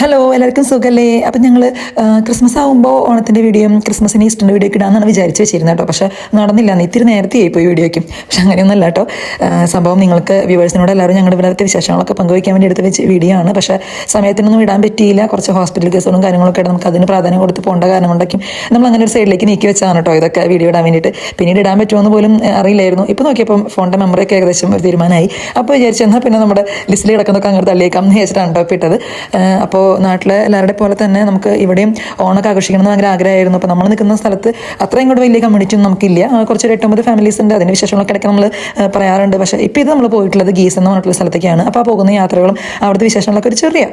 Hello എല്ലാവർക്കും സുഖല്ലേ? അപ്പം ഞങ്ങൾ ക്രിസ്മസ് ആകുമ്പോൾ ഓണത്തിന്റെ വീഡിയോയും ക്രിസ്മസിന് ഈസ്റ്ററിന്റെ വീഡിയോ ഇടാമെന്നാണ് വിചാരിച്ച് വെച്ചിരുന്നത് കേട്ടോ. പക്ഷേ നടന്നില്ല. ഇത്തിരി നേരത്തെ ആയിപ്പോയി വീഡിയോയ്ക്കും. പക്ഷെ അങ്ങനെയൊന്നുമല്ല കേട്ടോ. സംഭവം നിങ്ങൾക്ക് വ്യൂവേഴ്സിനോട് എല്ലാവരും ഞങ്ങളുടെ ഇവിടുത്തെ വിശേഷങ്ങളൊക്കെ പങ്കുവയ്ക്കാൻ വേണ്ടി എടുത്ത് വെച്ച് വീഡിയോ ആണ്. പക്ഷേ സമയത്തിനൊന്നും ഇടാൻ പറ്റിയില്ല. കുറച്ച് ഹോസ്പിറ്റൽ കേസുകളും കാര്യങ്ങളൊക്കെ ആയിട്ട് നമുക്ക് അതിന് പ്രാധാന്യം കൊടുത്ത് പോകേണ്ട കാരണം കൊണ്ടൊക്കെയും നമ്മൾ അങ്ങനെ ഒരു സൈഡിലേക്ക് നീക്കി വെച്ചാണ് കേട്ടോ ഇതൊക്കെ വീഡിയോ ഇടാൻ വേണ്ടിയിട്ട്. പിന്നീട് ഇടാൻ പറ്റുമെന്ന് പോലും അറിയില്ലായിരുന്നു. ഇപ്പോൾ നോക്കിയപ്പം ഫോണിന്റെ മെമ്മറിയൊക്കെ ഏകദേശം ഒരു തീരുമാനമായി. അപ്പോൾ വിചാരിച്ചു എന്നാൽ പിന്നെ നമ്മുടെ ലിസ്റ്റിൽ കിടക്കുന്നൊക്കെ അങ്ങനെ തള്ളിയേക്കാം എന്ന് വെച്ചിട്ടാണ് കേട്ടോ ഇട്ടത്. അപ്പോൾ നാട്ടിലെ എല്ലാവരുടെ പോലെ തന്നെ നമുക്ക് ഇവിടെയും ഓണൊക്കെ ആഘോഷിക്കണം എന്ന് ഭയങ്കര ആഗ്രഹമായിരുന്നു. അപ്പോൾ നമ്മൾ നിൽക്കുന്ന സ്ഥലത്ത് അത്രയും കൂടെ വലിയ കമ്മ്യൂണിറ്റി ഒന്നും നമുക്കില്ല. കുറച്ചൊരു എട്ടൊമ്പത് ഫാമിലീസ് ഉണ്ട്. അതിന്റെ വിശേഷങ്ങളൊക്കെ ഇടയ്ക്ക് നമ്മൾ പറയാറുണ്ട്. പക്ഷേ ഇപ്പോൾ ഇത് നമ്മൾ പോയിട്ടുള്ളത് ഗീസ് എന്ന് പറഞ്ഞിട്ടുള്ള സ്ഥലത്തേക്കാണ്. അപ്പോൾ ആ പോകുന്ന യാത്രകളും അവിടുത്തെ വിശേഷങ്ങളൊക്കെ ഒരു ചെറിയ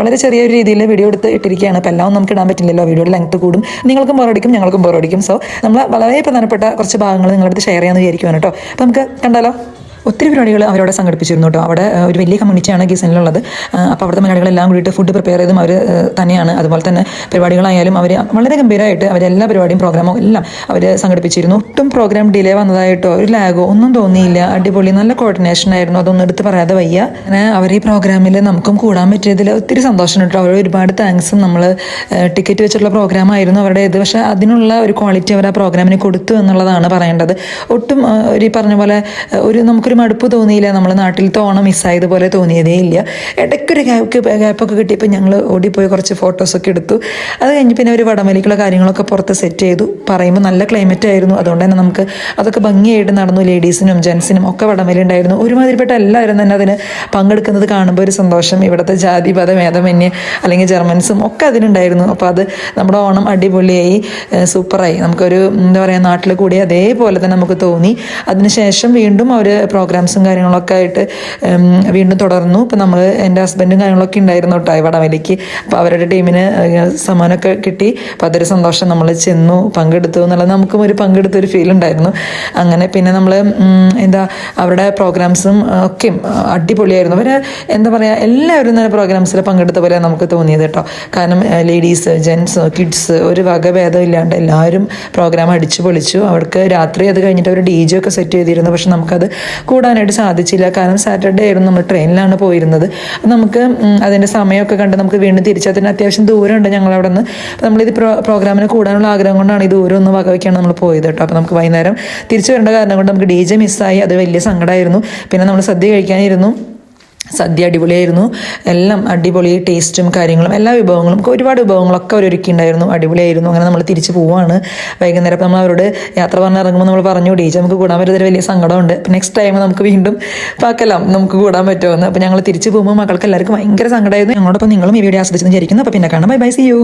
വളരെ ചെറിയ ഒരു രീതിയിൽ വീഡിയോ എടുത്ത് ഇട്ടിരിക്കുകയാണ്. അപ്പോൾ എല്ലാം നമുക്ക് ഇടാൻ പറ്റില്ലല്ലോ. വീഡിയോ ലെങ്ത് കൂടും. നിങ്ങൾക്കും ബോറടിക്കും ഞങ്ങൾക്കും ബോറടിക്കും സോ നമ്മൾ വളരെ പ്രധാനപ്പെട്ട കുറച്ച് ഭാഗങ്ങൾ നിങ്ങളുടെ അടുത്ത് ഷെയർ ചെയ്യാമെന്ന് വിചാരിക്കുവാണ് കേട്ടോ. അപ്പോൾ നമുക്ക് കണ്ടാലോ? ഒത്തിരി പരിപാടികൾ അവരവിടെ സംഘടിപ്പിച്ചിരുന്നു കേട്ടോ. അവിടെ ഒരു വലിയ കമ്മ്യൂണിറ്റിയാണ് ഗീസനിലുള്ളത്. അപ്പോൾ അവിടുത്തെ മലയാളികളെല്ലാം കൂടിയിട്ട് ഫുഡ് പ്രിപ്പയർ ചെയ്തും അവർ തന്നെയാണ്. അതുപോലെ തന്നെ പരിപാടികളായാലും അവർ വളരെ ഗംഭീരമായിട്ട് അവരെല്ലാ പരിപാടിയും പ്രോഗ്രാമോ എല്ലാം അവർ സംഘടിപ്പിച്ചിരുന്നു. ഒട്ടും പ്രോഗ്രാം ഡിലേ വന്നതായിട്ടോ ഒരു ലാഗോ ഒന്നും തോന്നിയില്ല. അടിപൊളി നല്ല കോർഡിനേഷൻ ആയിരുന്നു. അതൊന്നും എടുത്ത് പറയാതെ വയ്യ. അങ്ങനെ അവർ ഈ പ്രോഗ്രാമിൽ നമുക്കും കൂടാൻ പറ്റിയതിൽ ഒത്തിരി സന്തോഷം കേട്ടോ. അവർ ഒരുപാട് താങ്ക്സും നമ്മൾ ടിക്കറ്റ് വെച്ചിട്ടുള്ള പ്രോഗ്രാം ആയിരുന്നു അവരുടെ ഇത്. പക്ഷേ അതിനുള്ള ഒരു ക്വാളിറ്റി അവർ ആ പ്രോഗ്രാമിന് കൊടുത്തു എന്നുള്ളതാണ് പറയേണ്ടത്. ഒട്ടും ഒരു പറഞ്ഞ പോലെ ഒരു ഒരു നമുക്കൊരു മടുപ്പ് തോന്നിയില്ല. നമ്മൾ നാട്ടിലത്തെ ഓണം മിസ്സായതുപോലെ തോന്നിയതേ ഇല്ല. ഇടയ്ക്കൊരു ഗ്യാപ്പ് ഗ്യാപ്പൊക്കെ കിട്ടിയപ്പോൾ ഞങ്ങൾ ഓടിപ്പോയി കുറച്ച് ഫോട്ടോസൊക്കെ എടുത്തു. അത് കഴിഞ്ഞ് പിന്നെ ഒരു വടമലിക്കുള്ള കാര്യങ്ങളൊക്കെ പുറത്ത് സെറ്റ് ചെയ്തു. പറയുമ്പോൾ നല്ല ക്ലൈമറ്റ് ആയിരുന്നു. അതുകൊണ്ട് തന്നെ നമുക്ക് അതൊക്കെ ഭംഗിയായിട്ട് നടന്നു. ലേഡീസിനും ജെൻസിനും ഒക്കെ വടമലി ഉണ്ടായിരുന്നു. ഒരുമാതിരിപ്പെട്ട എല്ലാവരും തന്നെ അതിന് പങ്കെടുക്കുന്നത് കാണുമ്പോൾ ഒരു സന്തോഷം. ഇവിടുത്തെ ജാതി പദ ഭേദമന്യേ അല്ലെങ്കിൽ ജർമ്മൻസും ഒക്കെ അതിനുണ്ടായിരുന്നു. അപ്പോൾ അത് നമ്മുടെ ഓണം അടിപൊളിയായി. സൂപ്പറായി നമുക്കൊരു എന്താ പറയുക നാട്ടിൽ കൂടി അതേപോലെ തന്നെ നമുക്ക് തോന്നി. അതിനുശേഷം വീണ്ടും അവർ പ്രോഗ്രാംസും കാര്യങ്ങളൊക്കെ ആയിട്ട് വീണ്ടും തുടർന്നു. ഇപ്പം നമ്മൾ എന്റെ ഹസ്ബൻഡും കാര്യങ്ങളൊക്കെ ഉണ്ടായിരുന്നു കേട്ടോ വടവലിക്ക് അപ്പോൾ അവരുടെ ടീമിന് സമ്മാനമൊക്കെ കിട്ടി. അപ്പോൾ അതൊരു സന്തോഷം നമ്മൾ ചെന്നു പങ്കെടുത്തു എന്നുള്ളത് നമുക്കും ഒരു പങ്കെടുത്ത ഒരു ഫീൽ ഉണ്ടായിരുന്നു. അങ്ങനെ പിന്നെ നമ്മൾ എന്താ അവരുടെ പ്രോഗ്രാംസും ഒക്കെയും അടിപൊളിയായിരുന്നു. അവർ എന്താ പറയുക എല്ലാവരും തന്നെ പ്രോഗ്രാംസിൽ പങ്കെടുത്ത പോലെ നമുക്ക് തോന്നിയത് കേട്ടോ. കാരണം ലേഡീസ് ജെൻസ് കിഡ്സ് ഒരു വകഭേദം ഇല്ലാണ്ട് എല്ലാവരും പ്രോഗ്രാം അടിച്ചു പൊളിച്ചു അവർക്ക് രാത്രി അത് കഴിഞ്ഞിട്ട് അവർ ഡി ജെ ഒക്കെ സെറ്റ് ചെയ്തിരുന്നു. പക്ഷെ നമുക്കത് കൂടാനായിട്ട് സാധിച്ചില്ല. കാരണം സാറ്റർഡേ ആയിരുന്നു നമ്മൾ ട്രെയിനിലാണ് പോയിരുന്നത്. നമുക്ക് അതിന്റെ സമയമൊക്കെ കണ്ട് നമുക്ക് വീണ്ടും തിരിച്ചതിന് അത്യാവശ്യം ദൂരമുണ്ട് ഞങ്ങൾ അവിടെ നിന്ന് നമ്മളിത് പ്രോ പ്രോഗ്രാമിന് കൂടാനുള്ള ആഗ്രഹം കൊണ്ടാണ് ഈ ദൂരം ഒന്ന് വകവയ്ക്കാണ് നമ്മൾ പോയത് കേട്ടോ. അപ്പോൾ നമുക്ക് വൈകുന്നേരം തിരിച്ചു വരേണ്ട കാരണം കൊണ്ട് നമുക്ക് ഡി ജെ മിസ്സായി അത് വലിയ സങ്കടമായിരുന്നു പിന്നെ നമ്മൾ സദ്യ കഴിക്കാനിരുന്നു. സദ്യ അടിപൊളിയായിരുന്നു. എല്ലാം അടിപൊളി ടേസ്റ്റും കാര്യങ്ങളും എല്ലാ വിഭവങ്ങളും ഒരുപാട് വിഭവങ്ങളൊക്കെ അവർ ഒരുക്കിയിട്ടുണ്ടായിരുന്നു അടിപൊളിയായിരുന്നു. അങ്ങനെ നമ്മൾ തിരിച്ചു പോവാണ്. വൈകുന്നേരം അപ്പം നമ്മൾ അവരോട് യാത്ര പറഞ്ഞ് ഇറങ്ങുമ്പോൾ നമ്മൾ പറഞ്ഞു ഡീജ് നമുക്ക് കൂടാൻ പറ്റുന്നതിൽ വലിയ സങ്കടമുണ്ട്. അപ്പം നെക്സ്റ്റ് ടൈം നമുക്ക് വീണ്ടും പാക്കലാം നമുക്ക് കൂടാൻ പറ്റുമെന്ന്. അപ്പം ഞങ്ങൾ തിരിച്ചു പോകുമ്പോൾ മക്കൾക്ക് എല്ലാവർക്കും ഭയങ്കര സങ്കടമായിരുന്നു ഞങ്ങളോടൊപ്പം നിങ്ങളും ഈ വീഡിയോ ആസ്വദിച്ചെന്ന് വിചാരിക്കുന്നു. അപ്പോൾ പിന്നെ കാണാം. Bye bye C U